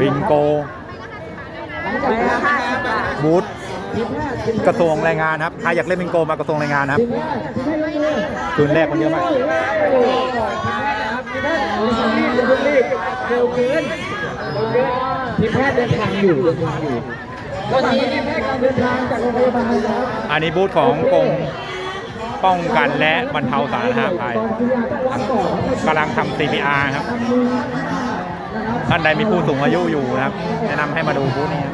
บิงโก บูธกระทรวงแรงงานครับ ใครอยากเล่นบิงโกมากระทรวงแรงงานนะครับคืนแรกคนเยอะมากทีมแพทย์เดินทางอยู่เดินทางอยู่ตอนนี้ทีมแพทย์กำลังเดินทางจากโรงพยาบาลแล้วอันนี้บูธของกรม ป้องกันและบรรเทาสาธารณภัยตอนที่ยาต้องรับก่อนกำลังทำ CPR ครับ ท่านใดมีผู้สูงอายุอยู่นะครับ แนะนำให้มาดูบูธนี้ครั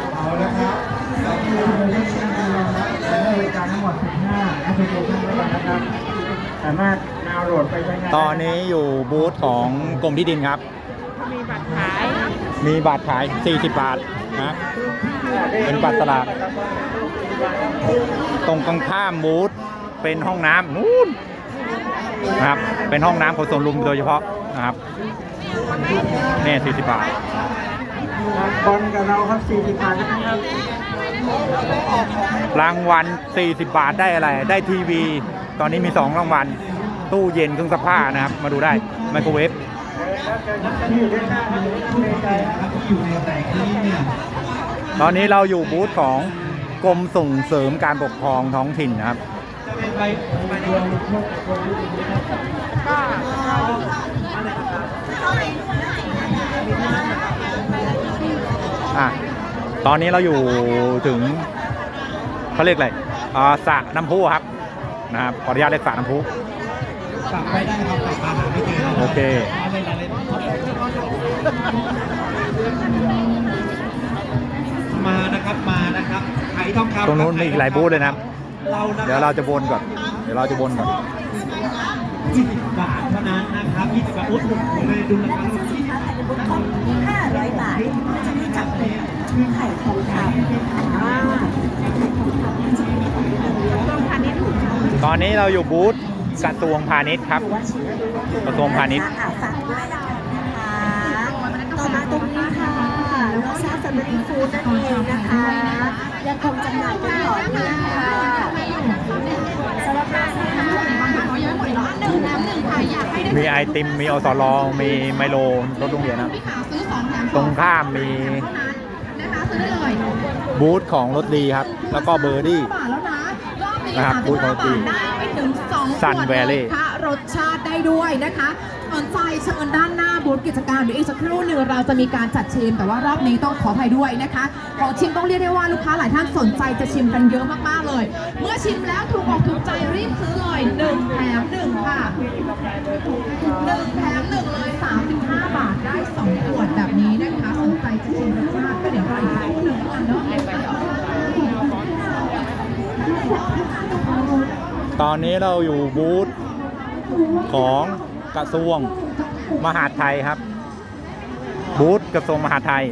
บเอาละครับบริการทั้งหมด15แอปพลิเคชันด้วยกันนะครับสามารถดาวน์โหลดไปใช้งานตอนนี้อยู่บูธของกรมที่ดินครับ มีบัตรขาย มีบัตรขาย 40 บาทนะเป็นบัตรสลากตรงกงข้ามบูธเป็นห้องน้ำนู่นนะครับ เป็นห้องน้ำของสวนลุมโดยเฉพาะนะครับนี่40บาทบอลกับเราครับ40บาทนะครับรางวัล40 บาทได้อะไร ได้ทีวี ตอนนี้มี 2 รางวัล ตู้เย็นเครื่องซักผ้านะครับ มาดูได้ไมโครเวฟ ตอนนี้เราอยู่บูธของกรมส่งเสริมการปกครองท้องถิ่นนะครับอะตอนนี้เราอยู่ถึงเขาเรียกอะไรอ่าสระน้ำพุครับนะครับขออนุญาตเรียกสระน้ำพุโอเค ตรงนู้นมีอีกหลายบูธเลยนะครับเรานะเดี๋ยวเราจะวนก่อน เดี๋ยวเราจะวนก่อน20บาทเท่านั้นนะครับ20บาทอุดหนุนเลยดูนะครับ500 บาทก็จะได้จับเป็นไข่ทองคำอ่าตอนนี้เราอยู่บูธกระทรวงพาณิชย์ครับ กระทรวงพาณิชย์อ่ฝากด้วยละกันนะคะ รีฟู้ดนั่นเองนะคะ ยังคงจำหน่ายกันต่อเนื่องค่ะสำหรับร้านนะคะมีไอติม มีอสรอมีไมโลรถโรงเรียนนะตรงข้ามมีบูธของรถดีครับ แล้วก็เบอร์ดี้นะครับสามพูสิดบห้าเขาดีสองขวด Sun Valley นะคะรสชาติได้ด้วยนะคะ สนใจเชิญด้านหน้าบูธกิจการเดี๋ยวอีกสักครู่หนึ่งเราจะมีการจัดชิม แต่ว่ารอบนี้ต้องขออภัยด้วยนะคะ ของชิมต้องเรียกได้ว่าลูกค้าหลายท่านสนใจจะชิมกันเยอะมากๆเลย เมื่อชิมแล้วถูกอกถูกใจรีบซื้อเลยหนึ่งแถมหนึ่งค่ะหนึ่งแถมหนึ่งเลย35 บาทได้สองขวดแบบนี้นะคะสนใจจะชิมรสชาติก็เดี๋ยวรออีกสักครู่หนึ่งก่อนเนาะตอนนี้เราอยู่บูธของ กระทรวงมหาดไทยครับ บูธกระทรวงมหาดไทย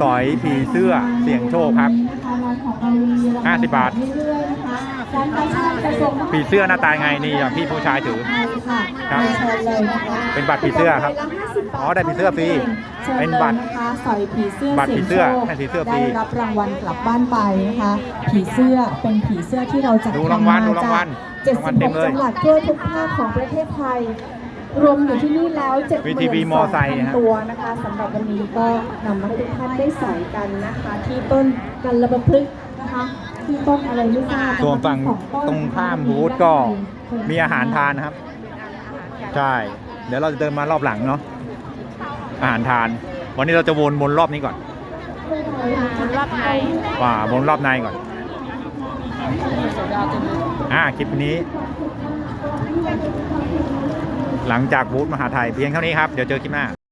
สอยผีเสื้อเสี่ยงโชคครับ 50 บาท ผีเสื้อหน้าตาไงนี่อย่างพี่ผู้ชายถือครับเชิญเลยนะคะเป็นบัตรผีเสื้อครับ อ๋อได้ผีเสื้อฟรี เป็นบัตรนะคะสอยผีเสื้อบัตรผีเสื้อให้ผีเสื้อฟรีได้รับรางวัลกลับบ้านไปนะคะ ผีเสื้อเป็นผีเสื้อที่เราจัดดูรางวัลทำมดูรางวัลจากรางวัลเต็มเลย76จังหวัดทั่วทุกภาคของประเทศไทย รวมอยู่ที่นี่แล้ว7 VTV มอไซค์ฮะ ตัวนะคะสำหรับวันนี้ก็นำมาให้ทุกท่านได้สอยกันนะคะ ที่ต้นกันระบพฤกษ์นะคะที่ต้นอะไรไม่ทราบนะคะส่วนฝั่งของต้นตรงข้ามบูธก็มีอาหารทานนะครับ ใช่ เดี๋ยวเราจะเดินมารอบหลังเนาะอาหารทาน วันนี้เราจะวนวนรอบนี้ก่อนรอบไหนว่าวนรอบในก่อน อ่าคลิปนี้ หลังจากบูธมหาไทยเพียงเท่านี้ครับ เดี๋ยวเจอคลิปหน้า